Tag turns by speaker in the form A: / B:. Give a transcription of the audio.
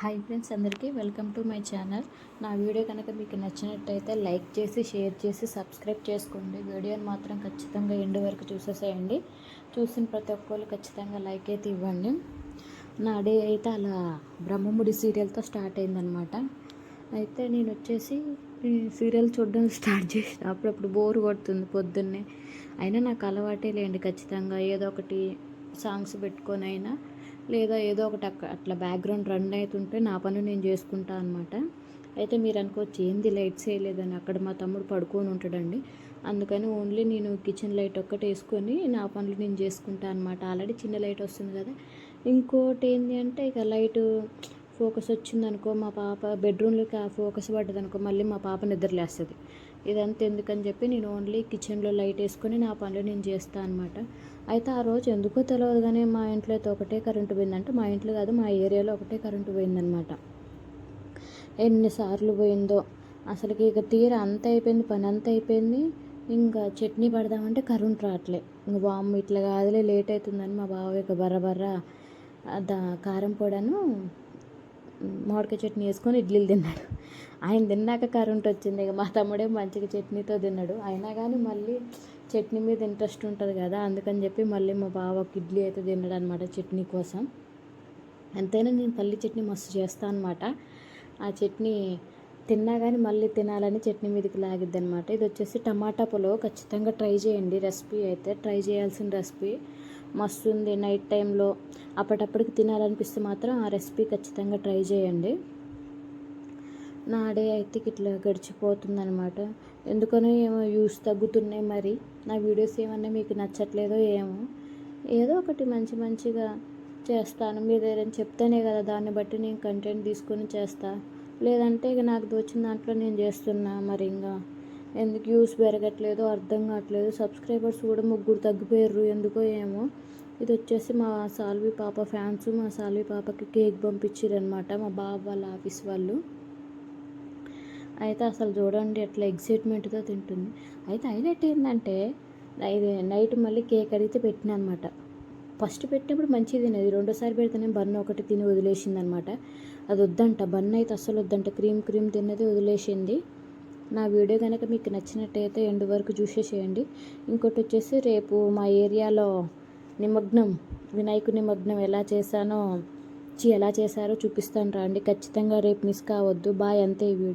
A: Hi friends అందరికీ welcome to my channel. నా video కనుక మీకు నచ్చినట్టయితే లైక్ చేసి షేర్ చేసి సబ్స్క్రైబ్ చేసుకోండి. వీడియోని మాత్రం ఖచ్చితంగా ఎండు వరకు చూసేసేయండి. చూసిన ప్రతి ఒక్కళ్ళు ఖచ్చితంగా లైక్ అయితే ఇవ్వండి. నా డే అయితే అలా బ్రహ్మముడి సీరియల్తో స్టార్ట్ అయిందనమాట అయితే నేను వచ్చేసి ఈ సీరియల్ చూడడం స్టార్ట్ చేసిన. అప్పుడప్పుడు బోర్ కొడుతుంది పొద్దున్నే. అయినా నాకు అలవాటే లేండి ఖచ్చితంగా. ఏదో ఒకటి సాంగ్స్ పెట్టుకొని అయినా లేదా ఏదో ఒకటి అక్కడ అట్లా బ్యాక్గ్రౌండ్ రన్ అవుతుంటే నా పని నేను చేసుకుంటా అనమాట అయితే మీరు అనుకోవచ్చు ఏంది లైట్స్ వేయలేదని అక్కడ మా తమ్ముడు పడుకొని ఉంటాడండి. అందుకని ఓన్లీ నేను కిచెన్ లైట్ ఒక్కటి వేసుకొని నా పనులు నేను చేసుకుంటా అనమాట ఆల్రెడీ చిన్న లైట్ వస్తుంది కదా. ఇంకోటి ఏంటి అంటే ఇక లైట్ ఫోకస్ వచ్చిందనుకో మా పాప బెడ్రూమ్లోకి ఆ ఫోకస్ పడ్డది అనుకో మళ్ళీ మా పాప నిద్రలేస్తుంది ఇదంతా ఎందుకని చెప్పి నేను ఓన్లీ కిచెన్లో లైట్ వేసుకొని నా పనులు నేను చేస్తాను అనమాట అయితే ఆ రోజు ఎందుకో తెలియదు కానీ మా ఇంట్లో అయితే ఒకటే కరెంటు పోయిందంటే మా ఇంట్లో కాదు మా ఏరియాలో ఒకటే కరెంటు పోయిందనమాట ఎన్నిసార్లు పోయిందో అసలుకి ఇక తీర అంత అయిపోయింది పని అంత అయిపోయింది. ఇంకా చట్నీ పడదామంటే కరెంట్ రావట్లే. ఇంకా బామ్మ ఇట్లా కాదులే లేట్ అవుతుందని మా బావ ఇక బర్ర బర్ర దా కారం పొడను మామిడికాయ చట్నీ వేసుకొని ఇడ్లీలు తిన్నాడు. ఆయన తిన్నాక కరెంట్ వచ్చింది. ఇక మా తమ్ముడే మంచిగా చట్నీతో తిన్నాడు. అయినా కానీ మళ్ళీ చట్నీ మీద ఇంట్రెస్ట్ ఉంటుంది కదా అందుకని చెప్పి మళ్ళీ మా బావకి ఇడ్లీ అయితే తిన్నాడు అనమాట చట్నీ కోసం. ఎంతైనా నేను పల్లి చట్నీ మస్తు చేస్తాను అనమాట ఆ చట్నీ తిన్నా కానీ మళ్ళీ తినాలని చట్నీ మీదకి లాగిద్ది అనమాట ఇది వచ్చేసి టమాటా పులో ఖచ్చితంగా ట్రై చేయండి రెసిపీ అయితే. ట్రై చేయాల్సిన రెసిపీ. మస్తు ఉంది నైట్ టైంలో అప్పటప్పటికి తినాలనిపిస్తే మాత్రం ఆ రెసిపీ ఖచ్చితంగా ట్రై చేయండి. నా డే అయితే ఇట్లా గడిచిపోతుందనమాట ఎందుకనో ఏమో యూస్ తగ్గుతున్నాయి మరి. నా వీడియోస్ ఏమన్నా మీకు నచ్చట్లేదో ఏమో. ఏదో ఒకటి మంచి మంచిగా చేస్తాను. మీరు ఏదైనా చెప్తేనే కదా దాన్ని బట్టి నేను కంటెంట్ తీసుకొని చేస్తా. లేదంటే ఇక నాకు దోచిన దాంట్లో నేను చేస్తున్నా మరి ఇంకా. ఎందుకు యూస్ పెరగట్లేదు అర్థం కావట్లేదు. సబ్స్క్రైబర్స్ కూడా ముగ్గురు తగ్గిపోయారు ఎందుకో ఏమో. ఇది వచ్చేసి మా సాల్వి పాప ఫ్యాన్స్. మా సాల్వి పాపకి కేక్ పంపించారనమాట మా బాబు వాళ్ళ ఆఫీస్ వాళ్ళు. అయితే అసలు చూడండి అట్లా ఎగ్జైట్మెంట్తో తింటుంది. అయితే హైలైట్ ఏంటంటే ఇది నైట్ మళ్ళీ కేక్ అడిగితే పెట్టిన అనమాట ఫస్ట్ పెట్టినప్పుడు మంచిది తినేది. రెండోసారి పెడితేనే బన్ ఒకటి తిని వదిలేసింది అనమాట అది వద్దంట బన్ అయితే అస్సలు వద్దంట క్రీమ్ క్రీమ్ తిన్నది వదిలేసింది. నా వీడియో కనుక మీకు నచ్చినట్టయితే ఎండు వరకు చూసేసేయండి ఇంకోటి వచ్చేసి రేపు మా ఏరియాలో నిమగ్నం వినాయకు నిమగ్నం ఎలా చేశానో ఎలా చేశారో చూపిస్తాను రండి. ఖచ్చితంగా రేపు మిస్ కావద్దు. బాయ్ అంతే ఈ వీడియో.